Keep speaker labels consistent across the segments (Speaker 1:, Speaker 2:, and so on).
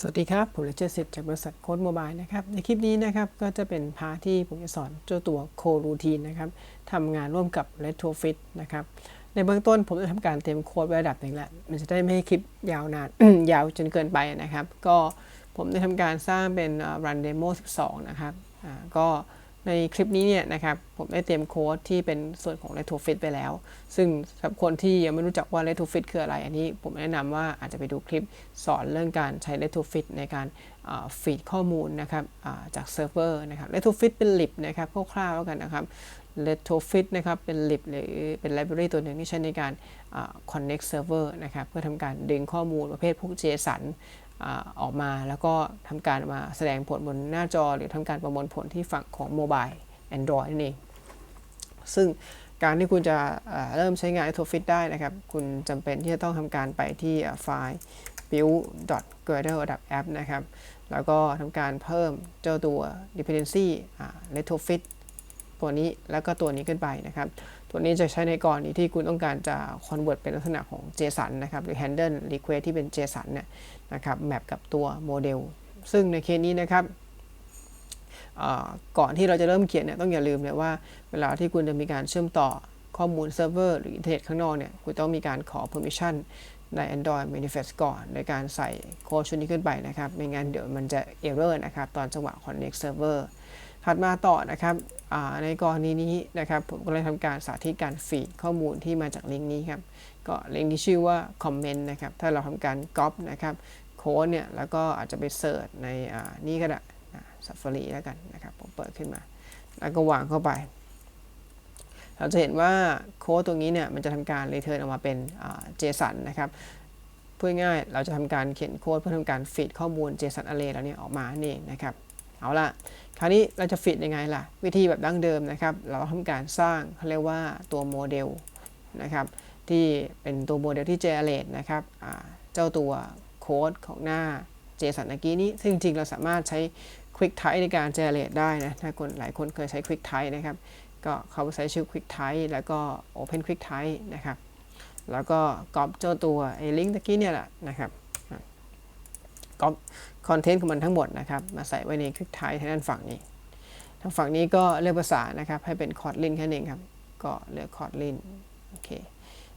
Speaker 1: สวัสดีครับ ผมเลเจอร์เซจากบริษัทโค้ดโมบายนะครับ ในคลิปนี้นะครับก็จะเป็นพาร์ทที่ผมจะสอนเจ้าตัวโครูทีนนะครับทำงานร่วมกับ Retrofit นะครับ ในเบื้องต้นผมจะทำการเตรียมโค้ดไว้ระดับหนึ่งแล้วมันจะได้ไม่ให้คลิปยาวนาน ยาวจนเกินไปนะครับ ก็ผมได้ทำการสร้างเป็น Run Demo 12 นะครับก็ ในคลิปนี้เนี่ยนะครับผมได้เตรียมโค้ดที่เป็นส่วนของ Retrofit ไปแล้ว ซึ่งสำหรับคนที่ยังไม่รู้จักว่า Retrofit คืออะไร อันนี้ผมแนะนำว่าอาจจะไปดูคลิปสอนเรื่องการใช้ Retrofit ในการฟีดข้อมูลนะครับจากเซิร์ฟเวอร์นะครับ Retrofit เป็น lib นะครับคร่าวๆแล้วกันนะครับ Retrofit นะครับเป็น lib หรือเป็น library ตัวหนึ่งที่ใช้ในการ connect server นะครับเพื่อทำการดึงข้อมูลประเภทพวก JSON ออกมาแล้วก็ทำการมาแสดงผลบนหน้าจอ หรือทำการประมวลผลที่ฝั่งของโมบาย Android นั่นเอง ซึ่งการที่คุณจะเริ่มใช้งาน Retrofit ได้นะครับ คุณจำเป็นที่จะต้องทำการไปที่ไฟล์ build.gradle.app นะครับ แล้วก็ทำการเพิ่มเจ้าตัว dependency retrofit ตัวนี้แล้วก็ตัวนี้ขึ้นไปนะครับ ตัวนี้จะใช้ในกรณีที่คุณต้องการจะ convert เป็นลักษณะของ JSON นะครับ หรือ handle request ที่เป็น JSON เนี่ยนะครับแมปกับตัวโมเดล ซึ่งในเคสนี้นะครับก่อนที่เราจะเริ่มเขียนเนี่ยต้องอย่าลืมเลยว่าเวลาที่คุณจะมีการเชื่อมต่อข้อมูลเซิร์ฟเวอร์หรืออินเทอร์เน็ตข้างนอกเนี่ยคุณต้องมีการขอ permission ใน Android Manifest ก่อนในการใส่โค้ดชุดนี้ขึ้นไปนะครับ ไม่งั้นเดี๋ยวมันจะ error นะครับ ตอนจังหวะ connect server ถัดมาต่อนะครับ ในกรณีนี้นะครับ ผมก็เลยทำการสาธิตการฟีดข้อมูลที่มาจากลิงก์นี้ครับ ก็ลิงก์ที่ชื่อว่า comment นะครับ ถ้าเราทำการ copy นะครับโค้ดเนี่ย แล้วก็อาจจะไปเสิร์ชในนี่ก็ได้ Safari แล้วกันนะครับ ผมเปิดขึ้นมา แล้วก็วางเข้าไป เราจะเห็นว่าโค้ดตรงนี้เนี่ย มันจะทำการ return ออกมาเป็น JSON นะครับพูดง่ายเราจะทำการเขียนโค้ดเพื่อทำการฟีดข้อมูล JSON array แล้วเนี่ยออกมาเองนะครับ เอาละคราวนี้เราจะฟีดยังไงล่ะ วิธีแบบดั้งเดิมนะครับ เราทำการสร้างเขาเรียกว่าตัวโมเดลนะครับ ที่เป็นตัวโมเดลที่ generate นะครับเจ้าตัวโค้ดของหน้า JSON เมื่อกี้นี้ ซึ่งจริงเราสามารถใช้ Quick Type ในการ generate ได้นะ ถ้าคนหลายคนเคยใช้ Quick Type นะครับ ก็เขาใช้ชื่อ Quick Type แล้วก็ Open Quick Type นะครับ แล้วก็ก๊อปเจ้าตัวไอ้ลิงก์ตะกี้เนี่ยแหละนะครับ ก๊อปคอนเทนต์ของมันทั้งหมดนะครับ มาใส่ไว้ในคลิกไทยทางด้านฝั่งนี้ ทางฝั่งนี้ก็เลือกภาษานะครับ ให้เป็นคอร์ดลินแค่นี้ครับ ก็เลือก Kotlin โอเค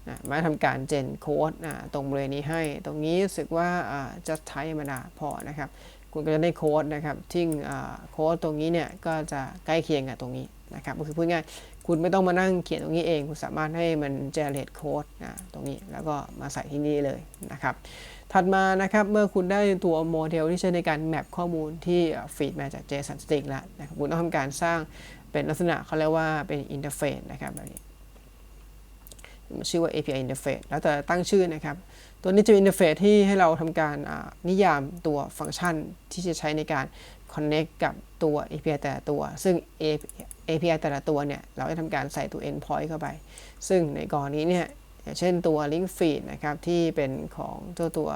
Speaker 1: นะมาทำการเจนโค้ดตรงบริเวณนี้ให้ ตรงนี้รู้สึกว่าจะใช้ธรรมดาพอนะครับ คุณก็จะได้โค้ดนะครับที่โค้ดตรงนี้เนี่ยก็จะใกล้เคียงกับตรงนี้นะครับก็คือพูดง่ายคุณไม่ต้องมานั่งเขียนตรงนี้เอง คุณสามารถให้มัน generate code นะตรงนี้แล้วก็มาใส่ที่นี่เลยนะครับ ถัดมานะครับเมื่อคุณได้ตัวโมเดลที่ใช้ในการแมปข้อมูลที่ฟีดมาจาก JSON string แล้วนะครับคุณต้องทำการสร้างเป็นลักษณะเขาเรียกว่าเป็นอินเทอร์เฟซนะครับแบบนี้ชื่อว่า API interface แล้วแต่ตั้งชื่อนะครับ ตัวนี้จะเป็นอินเทอร์เฟซที่ให้เราทำการนิยามตัวฟังก์ชันที่จะใช้ในการ connect กับตัว API แต่ละตัว ซึ่ง API แต่ละตัวเนี่ยเราจะทำการใส่ตัว endpoint เข้าไป ซึ่งในกรณีเนี่ยอย่างเช่นตัว link feed นะครับที่เป็นของเจ้าตัว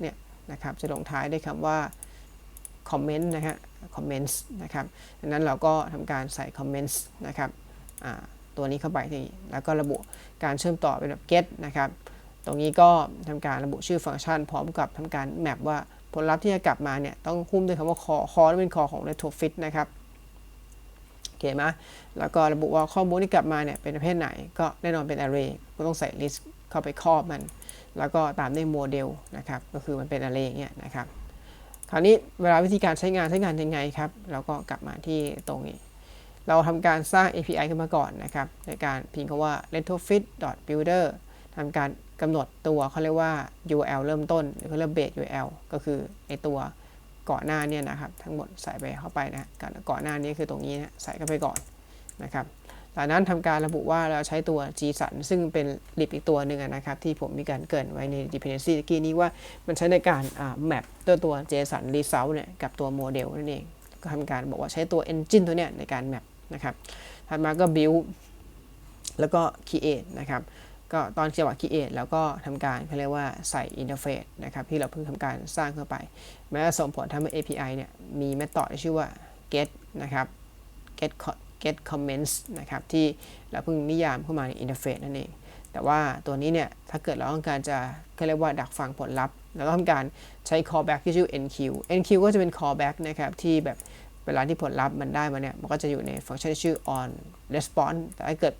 Speaker 1: เนี่ยนะครับจะลงท้ายด้วยคำว่า comment นะฮะ comments นะครับดังนั้นเราก็ทำการใส่ comments นะครับตัวนี้เข้าไปที่แล้วก็ระบุการเชื่อมต่อเป็นแบบ get นะครับ ตรงนี้ก็ทำการระบุชื่อฟังก์ชัน พร้อมกับทำการแมปว่าผลลัพธ์ที่จะกลับมาเนี่ยต้องคุ้มด้วยคำว่า call call เป็น call ของ retrofit นะครับโอเคไหมแล้วก็ระบุว่าข้อมูลที่กลับมาเนี่ยเป็นประเภทไหน ก็แน่นอนเป็น array ก็ต้องใส่ list เข้าไปครอบมัน แล้วก็ตามด้วยโมเดลนะครับ ก็คือมันเป็น array เนี่ยนะครับ คราวนี้เวลาวิธีการใช้งานใช้งานยังไงครับ เราก็กลับมาที่ตรงนี้ เราทำการสร้าง API ขึ้นมาก่อนนะครับ ในการพิมพ์คำว่า retrofit.builder ทำการกำหนดตัวเขาเรียกว่า URL เริ่มต้น หรือเขาเรียก base URL ก็คือในตัวก่อนหน้าเนี่ยนะครับ ทั้งหมดใส่ไปเข้าไปนะก่อนหน้านี้คือตรงนี้นะใส่เข้าไปก่อนนะครับจากนั้นทำการระบุว่าเราใช้ตัว JSON ซึ่งเป็น lib อีกตัวหนึ่งนะครับ ที่ผมมีการเกินไว้ใน dependency ตะกี้นี้ว่ามันใช้ในการ map ตัวตัว JSON result เนี่ยกับตัวโมเดลนั่นเอง ก็ทำการบอกว่าใช้ตัว engine ตัวเนี้ยในการ map นะครับถัดมาก็ build แล้วก็ create นะครับ ก็ตอนจังหวะ create แล้วก็ทำการเขาเรียกว่าใส่ interface นะครับที่เราเพิ่งทำการสร้างเข้าไปแม้ส่งผลทำให้ API เนี่ยมี method ที่ชื่อว่า get นะครับ get get comments นะครับที่เราเพิ่งนิยามเข้ามาใน interface นั่นเอง แต่ว่าตัวนี้เนี่ยถ้าเกิดเราต้องการจะเขาเรียกว่าดักฟังผลลัพธ์เราต้องการใช้ callback ที่ชื่อ nq nq ก็จะเป็น callback นะครับที่แบบเวลาที่ผลลัพธ์มันได้มาเนี่ยมันก็จะอยู่ในฟังก์ชันที่ชื่อ on response แต่ถ้าเกิด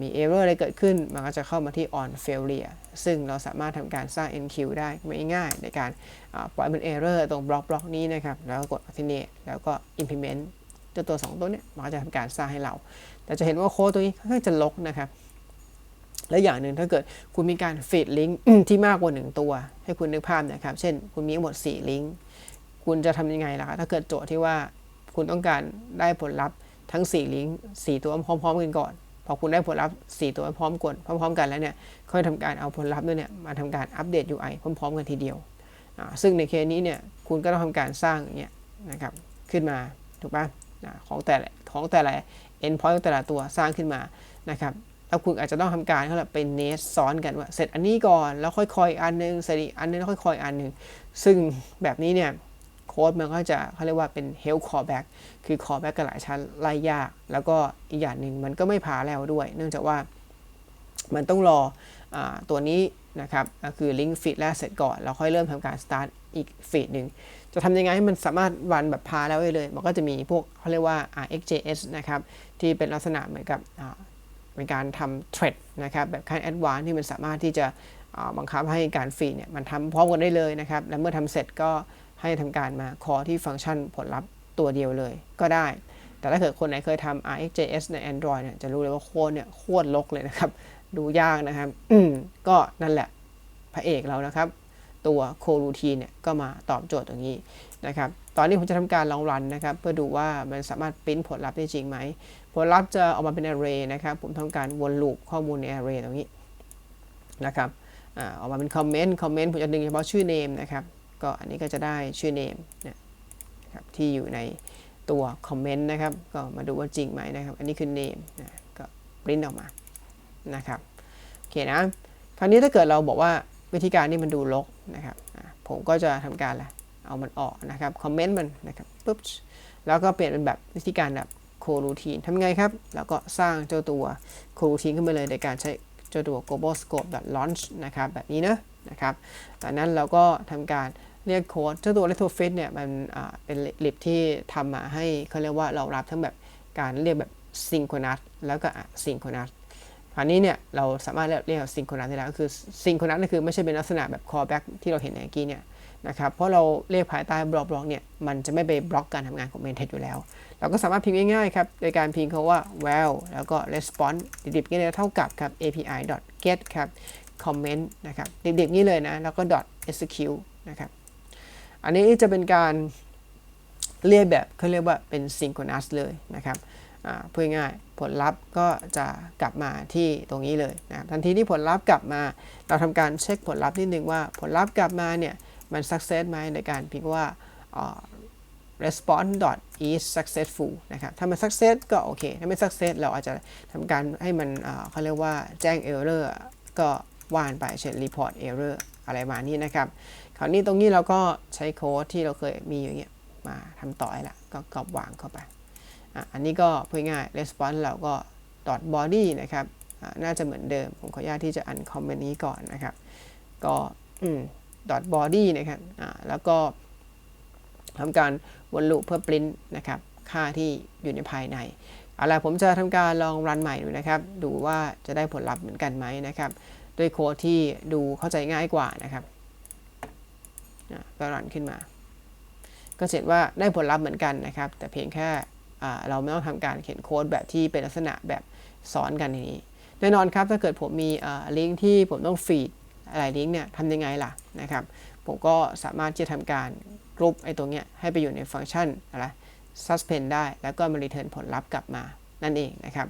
Speaker 1: มี error อะไรเกิดขึ้น มันก็จะเข้ามาที่ on failure ซึ่งเราสามารถทำการสร้าง enq ได้ไม่ง่ายในการปล่อยเป็น error ตรงบล็อกบล็อกนี้นะครับ แล้วก็กด alternate แล้วก็ implement เจ้าตัว 2 ตัวเนี้ยมันก็จะทำการสร้างให้เรา แต่จะเห็นว่าโค้ดตัวนี้ค่อนข้างจะลกนะครับ และอย่างหนึ่งถ้าเกิดคุณมีการฟีดลิงก์ที่มากกว่า 1 ตัว ให้คุณนึกภาพนะครับ เช่น คุณมีทั้งหมด 4 ลิงก์คุณจะทำยังไงล่ะครับถ้าเกิดโจทย์ที่ว่าคุณต้องการได้ผลลัพธ์ทั้ง 4 ลิงก์4ตัวพร้อม ๆ กันก่อน พอคุณได้ผลลัพธ์ 4 ตัวพร้อมกันพร้อมๆกันแล้วเนี่ยค่อยทำการเอาผลลัพธ์เนี่ยมาทำการอัปเดต UI พร้อม ๆ กันทีเดียว ซึ่งในเคสนี้เนี่ยคุณก็ต้องทำการสร้างอย่างเงี้ยนะครับขึ้นมาถูกปะของแต่ละของแต่ละ endpoint แต่ละตัวสร้างขึ้นมานะครับแล้วคุณอาจจะต้องทำการเขาเรียกเป็นเนสซ้อนกันว่าเสร็จอันนี้ก่อนแล้วค่อยๆอันนึงเสร็จอีกอันนึงแล้วค่อยๆอันนึงซึ่งแบบนี้เนี่ย โค้ดมันก็จะเขาเรียกว่าเป็น health callback คือ callback กันหลายชั้นไล่ยาก แล้วก็อีกอย่างหนึ่งมันก็ไม่พาแล้วด้วย เนื่องจากว่ามันต้องรออตัวนี้นะครับก็คือ link feed แรกเสร็จก่อน แล้วค่อยเริ่มทำการ start อีกฟีดหนึ่งจะทำยังไงให้มันสามารถรันแบบพาแล้วได้เลย มันก็จะมีพวกเขาเรียกว่า RxJS นะครับ ที่เป็นลักษณะเหมือนกับเป็นการทำเทรดนะครับแบบขั้นแอดวานที่มันสามารถที่จะบังคับให้การฟีดเนี่ยมันทำพร้อมกันได้เลยนะครับ และเมื่อทำเสร็จก็ ให้ทำการมาคอที่ฟังก์ชันผลลัพธ์ตัวเดียวเลยก็ได้ แต่ถ้าเกิดคนไหนเคยทำ RxJS ใน Android เนี่ยจะรู้เลยว่าโค้ดเนี่ยโคตรลกเลยนะครับ ดูยากนะครับอืมก็นั่นแหละพระเอกเรานะครับ ตัวโครูทีเนี่ยก็มาตอบโจทย์ตรงนี้นะครับ ตอนนี้ผมจะทำการลองรันนะครับ เพื่อดูว่ามันสามารถปริ้นผลลัพธ์ได้จริงไหม ผลลัพธ์จะออกมาเป็น array นะครับ ผมทำการวนลูปข้อมูลใน array ตรงนี้นะครับออกมาเป็นคอมเมนต์ คอมเมนต์ผมจะดึงเฉพาะชื่อ name นะครับ ก็อันนี้ก็จะได้ชื่อ name นะครับที่อยู่ในตัวคอมเมนต์นะครับ ก็มาดูว่าจริงไหมนะครับ อันนี้คือ name นะก็ปริ้นออกมานะครับโอเคนะคราวนี้ถ้าเกิดเราบอกว่าวิธีการนี้มันดูลกนะครับผมก็จะทำการละเอามันออกนะครับคอมเมนต์มันนะครับปุ๊บแล้วก็เปลี่ยนเป็นแบบวิธีการแบบโครูทีนทำไงครับ แล้วก็สร้างเจ้าตัวโครูทีนขึ้นมาเลยในการใช้เจ้าตัว global scope launch นะครับแบบนี้นะนะครับจากนั้นเราก็ทำการ เรียกโค้ดเจ้าตัว retrofit เนี่ยมันเป็นลิบที่ทำมาให้เขาเรียกว่าเรารับทั้งแบบการเรียกแบบ synchronous แล้วก็ asynchronous คราวนี้เนี่ยเราสามารถเรียกซิงโครนัสได้แล้วก็คือซิงโครนัสก็คือไม่ใช่เป็นลักษณะแบบ callback ที่เราเห็นในกี้เนี่ยนะครับเพราะเราเรียกภายใต้บล็อกบล็อกเนี่ยมันจะไม่ไปบล็อกการทำงานของ main thread อยู่แล้ว เราก็สามารถพิมพ์ง่ายๆครับโดยการพิมพ์คาว่า val แล้วก็ response ดิบๆนี่เลยเท่ากับครับ api get ครับ comment นะครับดิบๆนี่เลยนะแล้วก็ dot execute นะครับ อันนี้จะเป็นการเรียกแบบเขาเรียกว่าเป็น synchronous เลยนะครับเพื่อง่ายผลลัพธ์ก็จะกลับมาที่ตรงนี้เลยนะทันทีที่ผลลัพธ์กลับมา เราทำการเช็คผลลัพธ์นิดนึงว่าผลลัพธ์กลับมาเนี่ยมัน success ไหมในการพิมพ์ว่า response is successful นะครับถ้ามัน success ก็โอเค ถ้าไม่ success เราอาจจะทำการให้มันเขาเรียกว่าแจ้ง error ก็ว่านไปเช่น report error อะไรมานี้นะครับ คราวนี้ตรงนี้เราก็ใช้โค้ดที่เราเคยมีอย่างเงี้ยมาทำต่อให้ละก็กรอบวางเข้าไปออันนี้ก็พูดง่าย response เราก็ dot body นะครับน่าจะเหมือนเดิม ผมขออนุญาตที่จะอันคอมเมนต์นี้ก่อนนะครับ ก็อืม dot body นะครับแล้วก็ทำการวนลูปเพื่อปริ้นนะครับ ค่าที่อยู่ในภายในเอาล่ะผมจะทำการลองรันใหม่ดูนะครับ ดูว่าจะได้ผลลัพธ์เหมือนกันไหมนะครับ ด้วยโค้ดที่ดูเข้าใจง่ายกว่านะครับ ก็รันขึ้นมา ก็เห็นว่าได้ผลลัพธ์เหมือนกันนะครับ แต่เพียงแค่เราไม่ต้องทำการเขียนโค้ดแบบที่เป็นลักษณะแบบสอนกันนี้ แน่นอนครับถ้าเกิดผมมีลิงก์ที่ผมต้องฟีดอะไรลิงก์เนี่ยทำยังไงล่ะนะครับ ผมก็สามารถที่จะทำการกรุ๊ปไอ้ตรงเนี้ยให้ไปอยู่ในฟังก์ชันอะไร suspend ได้ แล้วก็มา return ผลลัพธ์กลับมานั่นเองนะครับ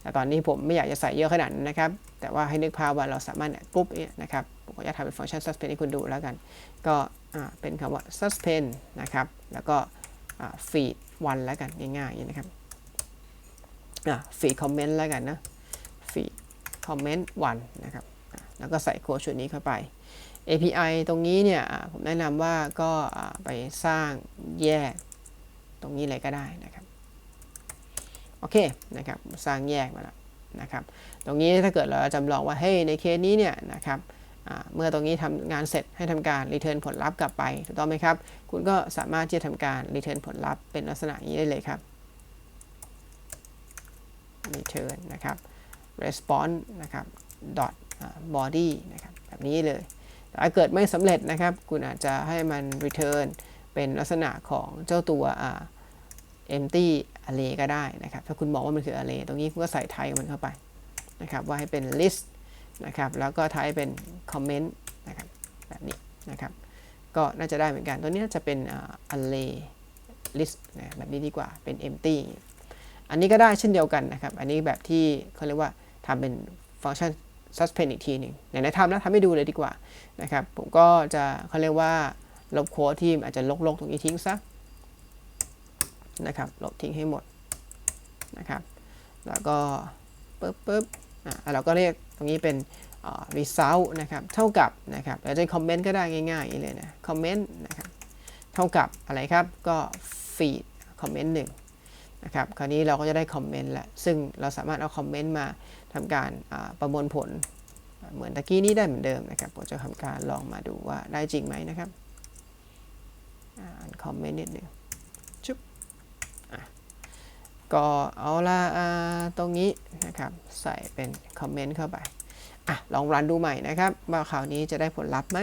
Speaker 1: แต่ตอนนี้ผมไม่อยากจะใส่เยอะขนาดนั้นนะครับ แต่ว่าให้นึกภาพว่าเราสามารถเนี่ยกรุ๊ปเนี่ยนะครับ ผมก็จะทำเป็นฟังก์ชัน suspend ให้คุณดูแล้วกัน ก็ เป็นคำว่า suspend นะครับ แล้วก็ feed วันแล้วกันง่ายๆนะครับอะฟีดคอมเมนต์แล้วกันนะฟีดคอมเมนต์วันนะครับ แล้วก็ใส่โค้ดชุดนี้เข้าไป API ตรงนี้เนี่ยผมแนะนำว่าก็ไปสร้างแยกตรงนี้เลยก็ได้นะครับ โอเคนะครับสร้างแยกมาแล้วนะครับ ตรงนี้ถ้าเกิดเราจำลองว่าเฮ้ยในเคสนี้เนี่ยนะครับ เมื่อตรงนี้ทำงานเสร็จให้ทำการ return ผลลัพธ์กลับไปถูกต้องไหมครับ คุณก็สามารถที่จะทำการ return ผลลัพธ์เป็นลักษณะนี้ได้เลยครับ return นนะครับ response นะครับ dot body นะครับแบบนี้เลย แต่ถ้าเกิดไม่สำเร็จนะครับ คุณอาจจะให้มัน return เป็นลักษณะของเจ้าตัว empty array ก็ได้นะครับ ถ้าคุณมองว่ามันคือ array ตรงนี้คุณก็ใส่ไทยมันเข้าไปนะครับ ว่าให้เป็น list นะครับ แล้วก็ไทยเป็น comment นะครับแบบนี้นะครับ ก็น่าจะได้เหมือนกัน ตัวนี้น่าจะเป็น array list นะแบบนี้ดีกว่าเป็น empty อันนี้ก็ได้เช่นเดียวกันนะครับ อันนี้แบบที่เขาเรียกว่าทำเป็นฟังก์ชัน suspend อีกทีหนึ่งไหนๆทำแล้วทำให้ดูเลยดีกว่านะครับ ผมก็จะเขาเรียกว่าลบโค้ดที่อาจจะลกๆตรงนี้ทิ้งซะนะครับ ลบทิ้งให้หมดนะครับ แล้วก็ปึ๊บปึ๊บ เราก็เรียกตรงนี้เป็น result นะครับ เท่ากับนะครับเราจะคอมเมนต์ก็ได้ง่ายๆเลยนะคอมเมนต์นะครับ เท่ากับอะไรครับ ก็ feed คอมเมนต์หนึ่งนะครับ คราวนี้เราก็จะได้คอมเมนต์ละซึ่งเราสามารถเอาคอมเมนต์มาทำการประมวลผล เหมือนตะกี้นี้ได้เหมือนเดิมนะครับผมจะทำการลองมาดูว่าได้จริงไหมนะครับ อ่านคอมเมนต์นิดหนึ่ง ก็เอาละตรงนี้นะครับใส่เป็นคอมเมนต์เข้าไปอะลองรันดูใหม่นะครับ ว่าคราวนี้จะได้ผลลัพธ์ไหม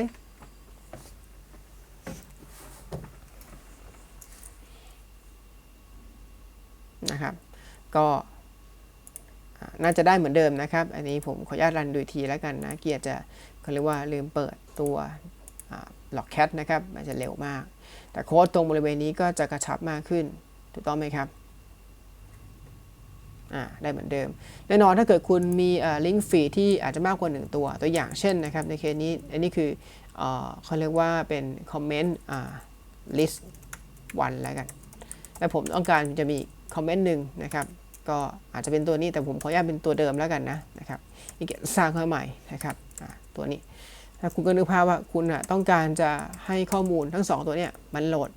Speaker 1: นะครับ ก็น่าจะได้เหมือนเดิมนะครับ อันนี้ผมขออนุญาตรันดูทีแล้วกันนะ เกียร์จะเขาเรียกว่าลืมเปิดตัวหลอกแคทนะครับ มันจะเร็วมาก แต่โค้ดตรงบริเวณนี้ก็จะกระชับมากขึ้น ถูกต้องไหมครับ ได้เหมือนเดิม แน่นอนถ้าเกิดคุณมีลิงก์ฟีที่อาจจะมากกว่า 1 ตัว ตัวอย่างเช่นนะครับในเคสนี้อันนี้คือเขาเรียกว่าเป็นคอมเมนต์ list วันแล้วกัน แต่ผมต้องการจะมีคอมเมนต์หนึ่งนะครับ ก็อาจจะเป็นตัวนี้แต่ผมขออนุญาตเป็นตัวเดิมแล้วกันนะนะครับนี่สร้างขึ้นใหม่นะครับตัวนี้ ถ้าคุณก็นึกภาพว่าคุณต้องการจะให้ข้อมูลทั้ง 2 ตัวเนี้ยมันโหลด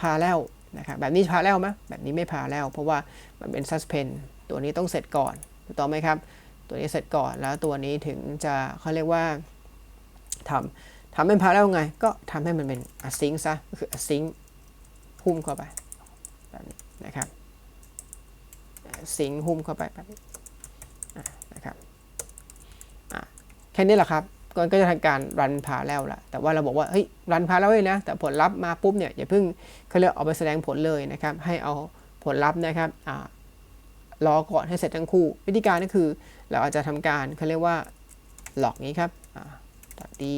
Speaker 1: พาแล้วนะครับแบบนี้พาแล้วไหมแบบนี้ไม่พาแล้ว เพราะว่ามันเป็น suspend ตัวนี้ต้องเสร็จก่อนถูกต้องไหมครับ ตัวนี้เสร็จก่อนแล้วตัวนี้ถึงจะเขาเรียกว่าทำทำเป็นพาแล้วไง ก็ทำให้มันเป็น async ซะก็คือ async หุ้มเข้าไปแบบนี้นะครับ async หุ้มเข้าไปแบบนี้นะครับแค่นี้แหละครับก็จะทำการรันพาแล้วละแต่ว่าเราบอกว่าเฮ้ยรันพาแล้วเลยนะ แต่ผลลัพธ์มาปุ๊บเนี่ยอย่าเพิ่งเขาเรียกเอาไปแสดงผลเลยนะครับ ให้เอาผลลัพธ์นะครับ รอก่อนให้เสร็จทั้งคู่ วิธีการก็คือ เราอาจจะทำการเขาเรียกว่าหลอกนี้ครับดี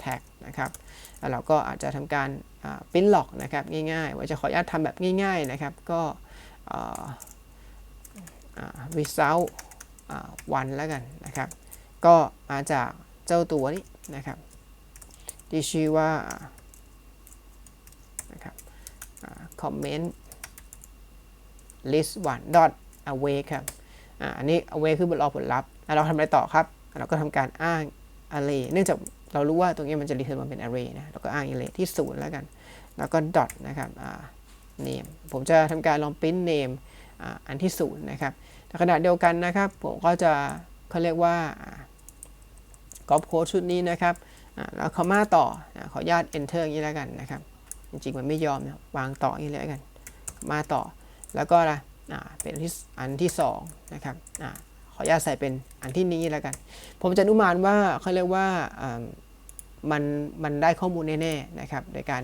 Speaker 1: แท็กนะครับเราก็อาจจะทำการปิ้นหลอกนะครับง่ายๆว่าจะขออนุญาตทำแบบง่ายๆนะครับก็ result วันแล้วกันนะครับ ก็มาจากเจ้าตัวนี้นะครับที่ชื่อว่านะครับ comment list one dot away ครับอันนี้ away คือรอผลลัพธ์เราทำอะไรต่อครับ เราก็ทำการอ้าง array เนื่องจากเรารู้ว่าตรงนี้มันจะ return มาเป็น array นะเราก็อ้าง array ที่ศูนย์แล้วกัน แล้วก็ dot นะครับ name ผมจะทำการลอง print name อันที่ศูนย์นะครับในขณะเดียวกันนะครับ ผมก็จะเขาเรียกว่า ก๊อปโค้ดชุดนี้นะครับแล้วคอมาต่อขออนุญาต enter อย่างนี้แล้วกันนะครับ จริงๆ มันไม่ยอมนะวางต่ออย่างนี้แล้วกัน มาต่อ แล้วก็ละ เป็นอันที่อันที่2นะครับอขออนุญาตใส่เป็นอันที่นี้แล้วกัน ผมจะอนุมานว่าเขาเรียกว่ามันมันได้ข้อมูลแน่ๆนะครับโดยการ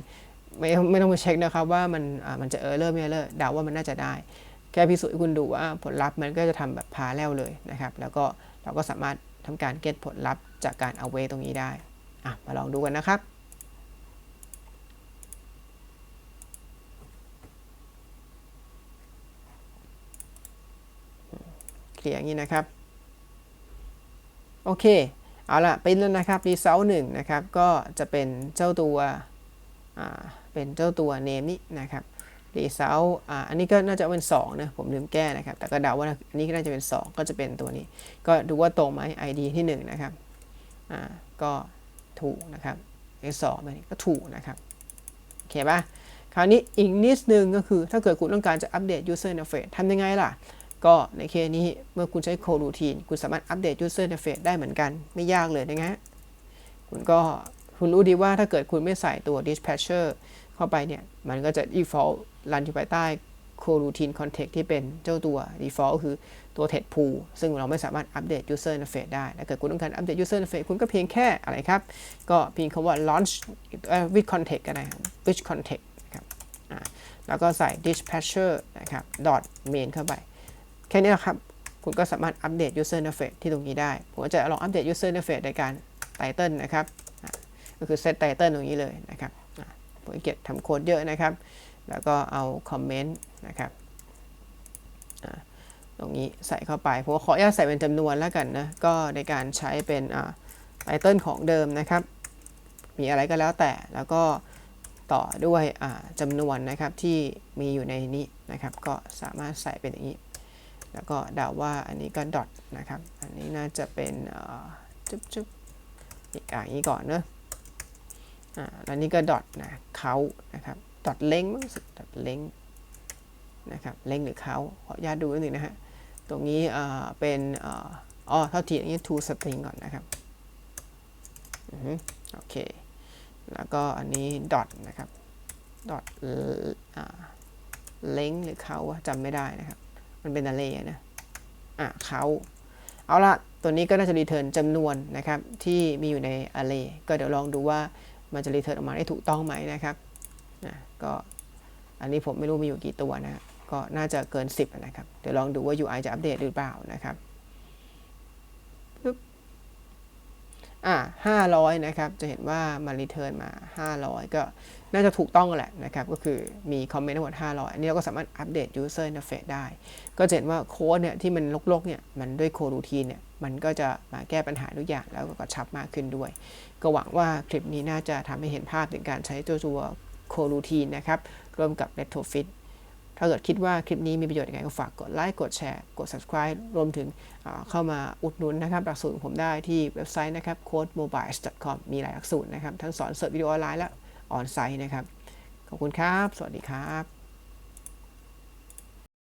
Speaker 1: ไม่ไม่ต้องมาเช็คนะครับว่ามันมันจะเออเลอร์ไม่เออเลอร์เดาว่ามันน่าจะได้ แค่พิสูจน์ให้คุณดูว่าผลลัพธ์มันก็จะทำแบบพาแล้วเลยนะครับแล้วก็เราก็สามารถทำการเก็ตผลลัพธ์จากการเอาเวตรงนี้ได้อะมาลองดูกันนะครับ เคลียร์อย่างนี้นะครับ โอเค เอาละเป็นแล้วนะครับรีเซลหนึ่งนะครับ ก็จะเป็นเจ้าตัวเป็นเจ้าตัวเนมนี้นะครับรีเซลอันนี้ก็น่าจะเป็น 2 นะ ผมลืมแก้นะครับ แต่ก็เดาว่าอันนี้ก็น่าจะเป็น 2 ก็จะเป็นตัวนี้ ก็ดูว่าตรงไหม ID ที่ 1 นะครับก็ถูกนะครับไอสองแบบนี้ก็ถูกนะครับ โอเคป่ะคราวนี้อีกนิดนึงก็คือถ้าเกิดคุณต้องการจะอัปเดต user interface ทำยังไงล่ะ ก็ในเคสนี้เมื่อคุณใช้ coroutine คุณสามารถอัปเดต user interface ได้เหมือนกัน ไม่ยากเลยนะฮะคุณก็คุณรู้ดีว่าถ้าเกิดคุณไม่ใส่ตัว dispatcher เข้าไปเนี่ย มันก็จะ default รันอยู่ภายใต้ coroutine context ที่เป็นเจ้าตัว default ก็คือตัว TED pool ซึ่งเราไม่สามารถอัปเดต user interface ได้ถ้าเกิดคุณต้องการอัปเดต user interface คุณก็เพียงแค่อะไรครับ ก็เพียงคำว่า launch with context ก็ได้ครับ with context นะครับแล้วก็ใส่ dispatcher นะครับ dot main เข้าไป แค่นี้แหละครับ คุณก็สามารถอัปเดต user interface ที่ตรงนี้ได้ ผมจะลองอัปเดต user interface ในการ title นะครับ ก็คือ set title ตรงนี้เลยนะครับผมเกียรทำโค้ดเยอะนะครับ แล้วก็เอาคอมเมนต์นะครับตรงนี้ใส่เข้าไป ผมขออนุญาตใส่เป็นจำนวนแล้วกันนะ ก็ในการใช้เป็นไตเติลของเดิมนะครับ มีอะไรก็แล้วแต่ แล้วก็ต่อด้วยจำนวนนะครับที่มีอยู่ในนี้นะครับ ก็สามารถใส่เป็นอย่างนี้ แล้วก็เดาว่าอันนี้ก็ดอทนะครับ อันนี้น่าจะเป็นจุ๊บจุ๊บอีกอย่างนี้ก่อนเนอะอ่าแล้วนี่ก็ดอทนะเขานะครับ ดอทเล้งมั้งสิดอทเล้งนะครับ เล้งหรือเขาขออนุญาตดูนิดนึงนะฮะ ตรงนี้อ่าเป็นอ๋อเท่าที่อย่างนี้ to string ก่อนนะครับอืมโอเค แล้วก็อันนี้ดอทนะครับ ดอทเล้งหรือเขาจำไม่ได้นะครับ มันเป็นอะไรนะอะเขาเอาละตัวนี้ก็น่าจะรีเทิร์นจำนวนนะครับที่มีอยู่ใน array ก็เดี๋ยวลองดูว่ามันจะรีเทิร์นออกมาได้ถูกต้องไหมนะครับนะก็อันนี้ผมไม่รู้มีอยู่กี่ตัวนะก็น่าจะเกิน 10 นะครับ เดี๋ยวลองดูว่า UI จะอัปเดตหรือเปล่านะครับ อ่า500 นะครับ จะเห็นว่ามันรีเทิร์นมา 500 ก็น่าจะถูกต้องแหละนะครับ ก็คือมีคอมเมนต์ทั้งหมด 500 อันนี้เราก็สามารถอัปเดต user interface ได้ ก็จะเห็นว่าโค้ดเนี่ยที่มันลกๆเนี่ยมันด้วยโครูทีนเนี่ยมันก็จะมาแก้ปัญหาทุกอย่างแล้วก็กระชับมากขึ้นด้วย ก็หวังว่าคลิปนี้น่าจะทำให้เห็นภาพถึงการใช้ตัวตัวโครูทีนนะครับร่วมกับ Retrofit ถ้าเกิดคิดว่าคลิปนี้มีประโยชน์ยังไงก็ฝากกดไลค์กดแชร์กด subscribe รวมถึงเข้ามาอุดหนุนนะครับหลักสูตรของผมได้ที่เว็บไซต์นะครับ codemobile.com มีหลายหลักสูตรนะครับ ทั้งสอนเสิร์ฟวิดีโอออนไลน์และออนไซต์นะครับ ขอบคุณครับ สวัสดีครับ